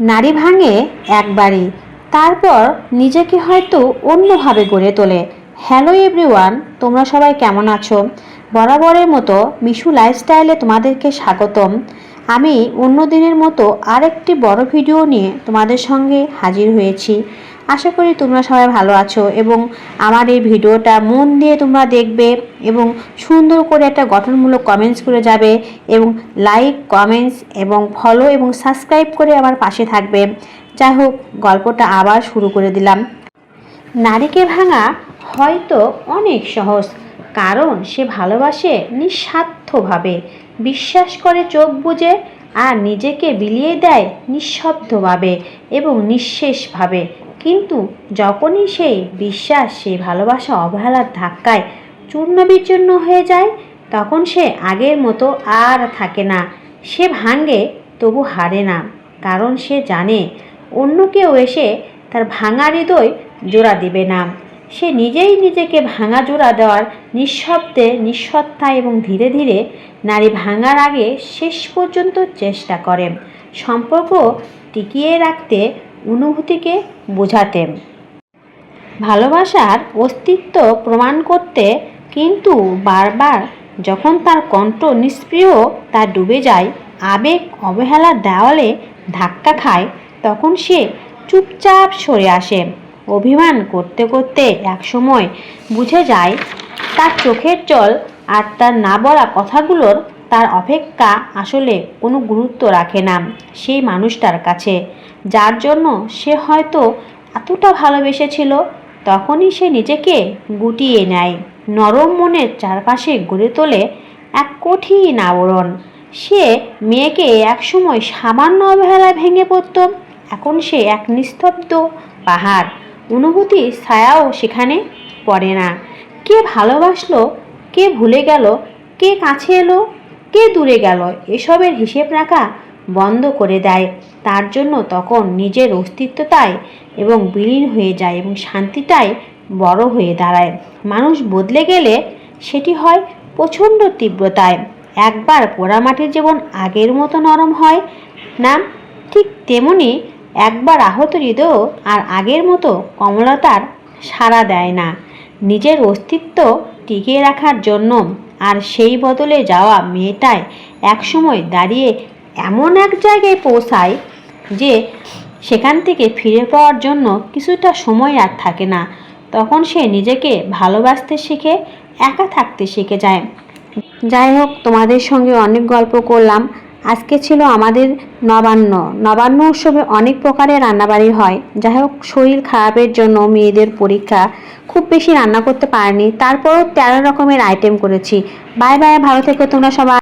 নারী ভাঙে একবারই। তারপর নিজেকে হয়তো অন্যভাবে গড়ে তোলে। হ্যালো এভরিওয়ান, তোমরা সবাই কেমন আছো? বরাবরের মতো মিশু লাইফস্টাইলে তোমাদেরকে স্বাগতম। আমি অন্য দিনের মতো আরেকটি বড় ভিডিও নিয়ে তোমাদের সঙ্গে হাজির হয়েছি। আশা করি তোমরা সবাই ভালো আছো এবং আমার এই ভিডিওটা মন দিয়ে তোমরা দেখবে এবং সুন্দর করে একটা গঠনমূলক কমেন্টস করে যাবে এবং লাইক কমেন্টস এবং ফলো এবং সাবস্ক্রাইব করে আমার পাশে থাকবে। যাই হোক, গল্পটা আবার শুরু করে দিলাম। নারীকে ভাঙা হয়তো অনেক সহজ, কারণ সে ভালোবাসে নিঃস্বার্থভাবে। বিশ্বাস করে চোখ বুজে আর নিজেকে বিলিয়ে দেয় নিঃশব্দভাবে এবং নিঃশেষভাবে। কিন্তু যখনই সেই বিশ্বাস, সেই ভালোবাসা অবহেলার ধাক্কায় চূর্ণ বিচূর্ণ হয়ে যায়, তখন সে আগের মতো আর থাকে না। সে ভাঙে, তবু হারে না। কারণ সে জানে, অন্য কেউ এসে তার ভাঙা হৃদয় জোড়া দিবে না। সে নিজেই নিজেকে ভাঙা জোড়া দেওয়ার নিঃশব্দে, নিঃসত্তা এবং ধীরে ধীরে নারী ভাঙার আগে শেষ পর্যন্ত চেষ্টা করে। সম্পর্ক টিকিয়ে রাখতে অনুভূতিকে বোঝাতে ভালোবাসার অস্তিত্ব প্রমাণ করতে কিন্তু বারবার যখন তার কণ্ঠ নিষ্প্রিয় তা ডুবে যায়, আবেগ অবহেলার দেওয়ালে ধাক্কা খায়, তখন সে চুপচাপ সরে আসে। অভিমান করতে করতে একসময় বুঝে যায়, তার চোখের জল আর তার না বলা কথাগুলোর তার অপেক্ষা আসলে কোনো গুরুত্ব রাখে না সেই মানুষটার কাছে। যার জন্য সে হয়তো এতটা ভালোবেসেছিল, তখনই সে নিজেকে গুটিয়ে নেয়। নরম মনের চারপাশে গড়ে তোলে এক কঠিন আবরণ। সে মেয়েকে একসময় সামান্য অবহেলায় ভেঙে পড়ত, এখন সে এক নিস্তব্ধ পাহাড়। অনুভূতি ছায়াও সেখানে পড়ে না। কে ভালোবাসলো, কে ভুলে গেল, কে কাছে এলো কে দূরে গেল? এসবের হিসেব রাখা বন্ধ করে দেয়। তার জন্য তখন নিজের অস্তিত্বটাই এবং বিলীন হয়ে যায় এবং শান্তিটাই বড় হয়ে দাঁড়ায়। মানুষ বদলে গেলে সেটি হয় প্রচণ্ড তীব্রতায়। একবার পোড়ামাটির যেমন আগের মতো নরম হয় না? ঠিক তেমনি একবার আহত হৃদয় আর আগের মতো কমলতার সাড়া দেয় না। নিজের অস্তিত্ব টিকিয়ে রাখার জন্য আর সেই বদলে যাওয়া মেয়েটায় একসময় দাঁড়িয়ে এমন এক জায়গায় পৌঁছায় যে সেখান থেকে ফিরে পাওয়ার জন্য কিছুটা সময় আর থাকে না। তখন সে নিজেকে ভালোবাসতে শিখে, একা থাকতে শিখে যায়। যাই হোক, তোমাদের সঙ্গে অনেক গল্প করলাম। আজকে ছিল আমাদের নবান্ন। নবান্ন উৎসবে অনেক প্রকারের রান্নাবাড়ি হয়। যাই হোক শরীর খারাপের জন্য মেয়েদের পরীক্ষা খুব বেশি রান্না করতে পারিনি। তারপরও তেরো রকমের আইটেম করেছি। বাই বাই, ভালো থেকো তোমরা সবাই।